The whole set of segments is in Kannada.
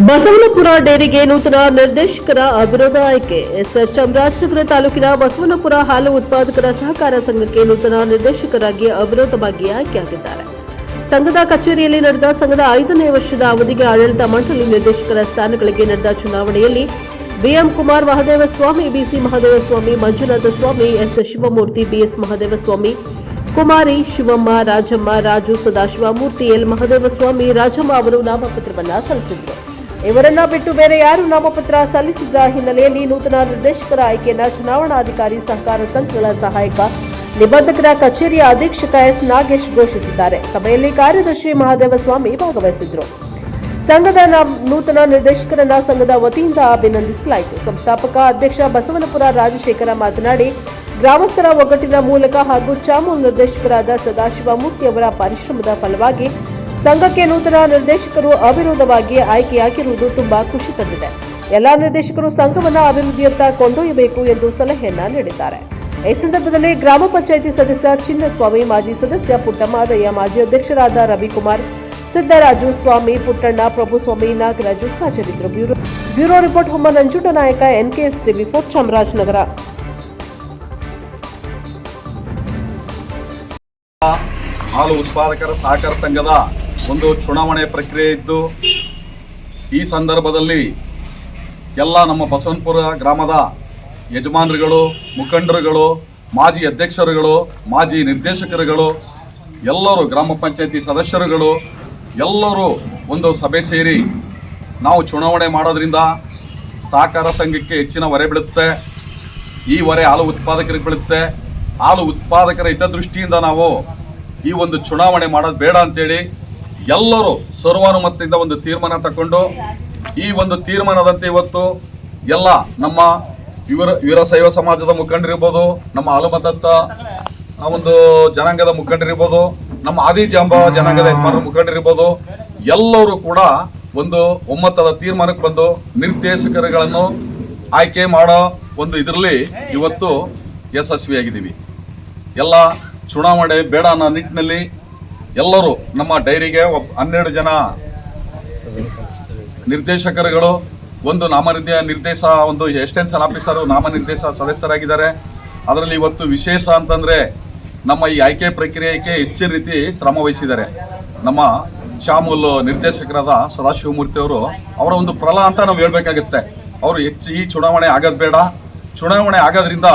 ಬಸವನಪುರ ಡೇರಿಗೆ ನೂತನ ನಿರ್ದೇಶಕರ ಅವಿರೋಧ ಆಯ್ಕೆ. ಎಸ್ ಚಾಮರಾಜನಗರ ತಾಲೂಕಿನ ಬಸವನಪುರ ಹಾಲು ಉತ್ಪಾದಕರ ಸಹಕಾರ ಸಂಘಕ್ಕೆ ನೂತನ ನಿರ್ದೇಶಕರಾಗಿ ಅವಿರೋಧವಾಗಿ ಆಯ್ಕೆಯಾಗಿದ್ದಾರೆ ಸಂಘದ ಕಚೇರಿಯಲ್ಲಿ ನಡೆದ ಸಂಘದ ಐದನೇ ವರ್ಷದ ಅವಧಿಗೆ ಆಡಳಿತ ಮಂಡಳಿ ನಿರ್ದೇಶಕರ ಸ್ಥಾನಗಳಿಗೆ ನಡೆದ ಚುನಾವಣೆಯಲ್ಲಿ BM Kumar Mahadeva Swamy, BC Mahadeva Swamy, Manjunatha Swamy, S Shivamurthy, BS Mahadeva Swamy, Kumari, Shivamma, Rajamma, Raju Sadashivamurthy L Mahadeva Swamy, Rajamma ಅವರು ನಾಮಪತ್ರವನ್ನ ಸಲ್ಲಿಸಿದರು. ಇವರನ್ನ ಬಿಟ್ಟು ಬೇರೆ ಯಾರು ನಾಮಪತ್ರ ಸಲ್ಲಿಸಿದ ಹಿನ್ನೆಲೆಯಲ್ಲಿ ನೂತನ ನಿರ್ದೇಶಕರ ಆಯ್ಕೆಯನ್ನ ಚುನಾವಣಾಧಿಕಾರಿ ಸಹಕಾರ ಸಂಘಗಳ ಸಹಾಯಕ ನಿಬಂಧಕರ ಕಚೇರಿಯ ಅಧೀಕ್ಷಕ ಎಸ್ ನಾಗೇಶ್ ಘೋಷಿಸಿದ್ದಾರೆ. ಸಭೆಯಲ್ಲಿ ಕಾರ್ಯದರ್ಶಿ ಮಹಾದೇವ ಸ್ವಾಮಿ ಭಾಗವಹಿಸಿದ್ರು ಸಂಘದ ನೂತನ ನಿರ್ದೇಶಕರನ್ನ ಸಂಘದ ವತಿಯಿಂದ ಅಭಿನಂದಿಸಲಾಯಿತು. ಸಂಸ್ಥಾಪಕ ಅಧ್ಯಕ್ಷ ಬಸವನಪುರ ರಾಜಶೇಖರ ಮಾತನಾಡಿ, ಗ್ರಾಮಸ್ಥರ ಒಗ್ಗಟ್ಟಿನ ಮೂಲಕ ಹಾಗೂ ಚಾಮು ನಿರ್ದೇಶಕರಾದ ಸದಾಶಿವಮೂರ್ತಿ ಅವರ ಪರಿಶ್ರಮದ ಫಲವಾಗಿ ಸಂಘಕ್ಕೆ ನೂತನ ನಿರ್ದೇಶಕರು ಅವಿರೋಧವಾಗಿ ಆಯ್ಕೆಯಾಗಿರುವುದು ತುಂಬಾ ಖುಷಿ ತಂದಿದೆ. ಎಲ್ಲಾ ನಿರ್ದೇಶಕರು ಸಂಘವನ್ನು ಅಭಿವೃದ್ಧಿಯತ್ತ ಕೊಂಡೊಯ್ಯಬೇಕು ಎಂದು ಸಲಹೆಯನ್ನ ನೀಡಿದ್ದಾರೆ. ಈ ಸಂದರ್ಭದಲ್ಲಿ ಗ್ರಾಮ ಪಂಚಾಯಿತಿ ಸದಸ್ಯ ಚಿನ್ನಸ್ವಾಮಿ, ಮಾಜಿ ಸದಸ್ಯ ಪುಟ್ಟಮಾದಯ್ಯ, ಮಾಜಿ ಅಧ್ಯಕ್ಷರಾದ ರವಿಕುಮಾರ್, ಸಿದ್ದರಾಜು ಸ್ವಾಮಿ, ಪುಟ್ಟಣ್ಣ ಪ್ರಭುಸ್ವಾಮಿ, ನಾಗರಾಜು ಹಾಜರಿದ್ದರು. Bureau bureau report Homma Nanjunda Nayaka, NKS TV four Chamarajanagar. ಹಾಲು ಉತ್ಪಾದಕರ ಸಹಕಾರ ಸಂಘದ ಒಂದು ಚುನಾವಣೆ ಪ್ರಕ್ರಿಯೆ ಇದ್ದು, ಈ ಸಂದರ್ಭದಲ್ಲಿ ಎಲ್ಲ ನಮ್ಮ ಬಸವನಪುರ ಗ್ರಾಮದ ಯಜಮಾನರುಗಳು, ಮುಖಂಡರುಗಳು, ಮಾಜಿ ಅಧ್ಯಕ್ಷರುಗಳು, ಮಾಜಿ ನಿರ್ದೇಶಕರುಗಳು, ಎಲ್ಲರೂ ಗ್ರಾಮ ಪಂಚಾಯತಿ ಸದಸ್ಯರುಗಳು, ಎಲ್ಲರೂ ಒಂದು ಸಭೆ ಸೇರಿ ನಾವು ಚುನಾವಣೆ ಮಾಡೋದ್ರಿಂದ ಸಹಕಾರ ಸಂಘಕ್ಕೆ ಹೆಚ್ಚಿನ ಹೊರೆ ಬೀಳುತ್ತೆ, ಈ ಹೊರೆ ಹಾಲು ಉತ್ಪಾದಕರಿಗೆ ಬೀಳುತ್ತೆ. ಹಾಲು ಉತ್ಪಾದಕರ ಹಿತದೃಷ್ಟಿಯಿಂದ ನಾವು ಈ ಒಂದು ಚುನಾವಣೆ ಮಾಡೋದು ಬೇಡ ಅಂತೇಳಿ ಎಲ್ಲರೂ ಸರ್ವಾನುಮತದಿಂದ ಒಂದು ತೀರ್ಮಾನ ತಗೊಂಡು ಈ ಒಂದು ತೀರ್ಮಾನದಂತೆ ಇವತ್ತು ಎಲ್ಲ ನಮ್ಮ ವೀರ ಶೈವ ಸಮಾಜದ ಮುಖಂಡರಿರ್ಬೋದು, ನಮ್ಮ ಹಾಲುಮತಸ್ಥ ಆ ಒಂದು ಜನಾಂಗದ ಮುಖಂಡರಿರ್ಬೋದು, ನಮ್ಮ ಆದಿಜಾಂಬ ಜನಾಂಗದ ಮುಖಂಡರಿರ್ಬೋದು, ಎಲ್ಲರೂ ಕೂಡ ಒಂದು ಒಮ್ಮತದ ತೀರ್ಮಾನಕ್ಕೆ ಬಂದು ನಿರ್ದೇಶಕರುಗಳನ್ನು ಆಯ್ಕೆ ಮಾಡೋ ಒಂದು ಇದರಲ್ಲಿ ಇವತ್ತು ಯಶಸ್ವಿಯಾಗಿದ್ದೀವಿ. ಎಲ್ಲ ಚುನಾವಣೆ ಬೇಡ ಅನ್ನೋ ನಿಟ್ಟಿನಲ್ಲಿ ಎಲ್ಲರೂ ನಮ್ಮ ಡೈರಿಗೆ ಒಬ್ ಹನ್ನೆರಡು ಜನ ನಿರ್ದೇಶಕರುಗಳು, ಒಂದು ನಾಮನಿರ್ದೇಶ ನಿರ್ದೇಶ, ಒಂದು ಎಕ್ಸ್ಟೆನ್ಷನ್ ಆಫೀಸರು ನಾಮನಿರ್ದೇಶ ಸದಸ್ಯರಾಗಿದ್ದಾರೆ. ಅದರಲ್ಲಿ ಇವತ್ತು ವಿಶೇಷ ಅಂತಂದರೆ ನಮ್ಮ ಈ ಆಯ್ಕೆ ಪ್ರಕ್ರಿಯೆಗೆ ಹೆಚ್ಚಿನ ರೀತಿ ಶ್ರಮ ವಹಿಸಿದ್ದಾರೆ. ನಮ್ಮ ಶ್ಯಾಮುಲ್ ನಿರ್ದೇಶಕರಾದ ಸದಾಶಿವಮೂರ್ತಿ ಅವರು, ಅವರ ಒಂದು ಪ್ರಲ ಅಂತ ನಾವು ಹೇಳಬೇಕಾಗುತ್ತೆ. ಅವರು ಹೆಚ್ಚು ಈ ಚುನಾವಣೆ ಆಗೋದು ಬೇಡ. ಚುನಾವಣೆ ಆಗೋದ್ರಿಂದ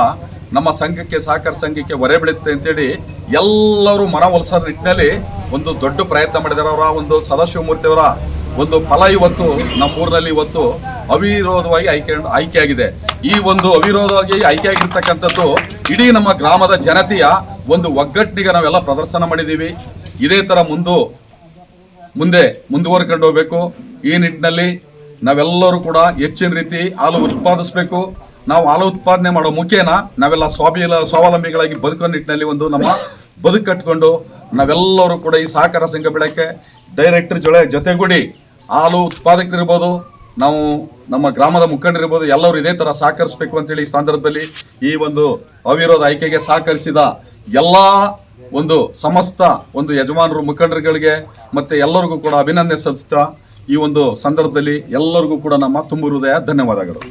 ನಮ್ಮ ಸಂಘಕ್ಕೆ, ಸಹಕಾರ ಸಂಘಕ್ಕೆ ಹೊರೆ ಬೀಳುತ್ತೆ ಅಂತೇಳಿ ಎಲ್ಲರೂ ಮನವೊಲಿಸೋ ನಿಟ್ಟಿನಲ್ಲಿ ಒಂದು ದೊಡ್ಡ ಪ್ರಯತ್ನ ಮಾಡಿದಾರೆ ಅವರ ಒಂದು ಸದಾಶಿವಮೂರ್ತಿಯವರ ಒಂದು ಫಲ ಇವತ್ತು ನಮ್ಮೂರಿನಲ್ಲಿ ಇವತ್ತು ಅವಿರೋಧವಾಗಿ ಆಯ್ಕೆ, ಆಯ್ಕೆಯಾಗಿದೆ. ಈ ಒಂದು ಅವಿರೋಧವಾಗಿ ಆಯ್ಕೆಯಾಗಿರ್ತಕ್ಕಂಥದ್ದು ಇಡೀ ನಮ್ಮ ಗ್ರಾಮದ ಜನತೆಯ ಒಂದು ಒಗ್ಗಟ್ಟಿಗೆ ನಾವೆಲ್ಲ ಪ್ರದರ್ಶನ ಮಾಡಿದ್ದೀವಿ ಇದೇ ಥರ ಮುಂದು, ಮುಂದೆ ಮುಂದುವರ್ಕೊಂಡು ಹೋಗಬೇಕು. ಈ ನಿಟ್ಟಿನಲ್ಲಿ ನಾವೆಲ್ಲರೂ ಕೂಡ ಹೆಚ್ಚಿನ ರೀತಿ ಹಾಲು ಉತ್ಪಾದಿಸಬೇಕು. ನಾವು ಹಾಲು ಉತ್ಪಾದನೆ ಮಾಡೋ ಮುಖೇನ ನಾವೆಲ್ಲ ಸ್ವಾಭಿಲ, ಸ್ವಾವಲಂಬಿಗಳಾಗಿ ಬದುಕೋ ನಿಟ್ಟಿನಲ್ಲಿ ಒಂದು ನಮ್ಮ ಬದುಕು ಕಟ್ಕೊಂಡು ನಾವೆಲ್ಲರೂ ಕೂಡ ಈ ಸಹಕಾರ ಸಂಘ ಬೆಳಕ್ಕೆ ಡೈರೆಕ್ಟರ್ ಜೊತೆ ಜೊತೆಗೂಡಿ ಹಾಲು ಉತ್ಪಾದಕರಿರ್ಬೋದು, ನಾವು ನಮ್ಮ ಗ್ರಾಮದ ಮುಖಂಡರಿರ್ಬೋದು, ಎಲ್ಲರೂ ಇದೇ ಥರ ಸಹಕರಿಸಬೇಕು ಅಂತೇಳಿ ಈ ಸಂದರ್ಭದಲ್ಲಿ ಈ ಒಂದು ಅವಿರೋಧ ಆಯ್ಕೆಗೆ ಸಹಕರಿಸಿದ ಎಲ್ಲ ಒಂದು ಸಮಸ್ತ ಒಂದು ಯಜಮಾನರು, ಮುಖಂಡರುಗಳಿಗೆ ಮತ್ತೆ ಎಲ್ಲರಿಗೂ ಕೂಡ ಅಭಿನಂದನೆ ಸಲ್ಲಿಸ್ತಾ ಈ ಒಂದು ಸಂದರ್ಭದಲ್ಲಿ ಎಲ್ಲರಿಗೂ ಕೂಡ ನಮ್ಮ ತುಂಬು ಹೃದಯ ಧನ್ಯವಾದಗಳು.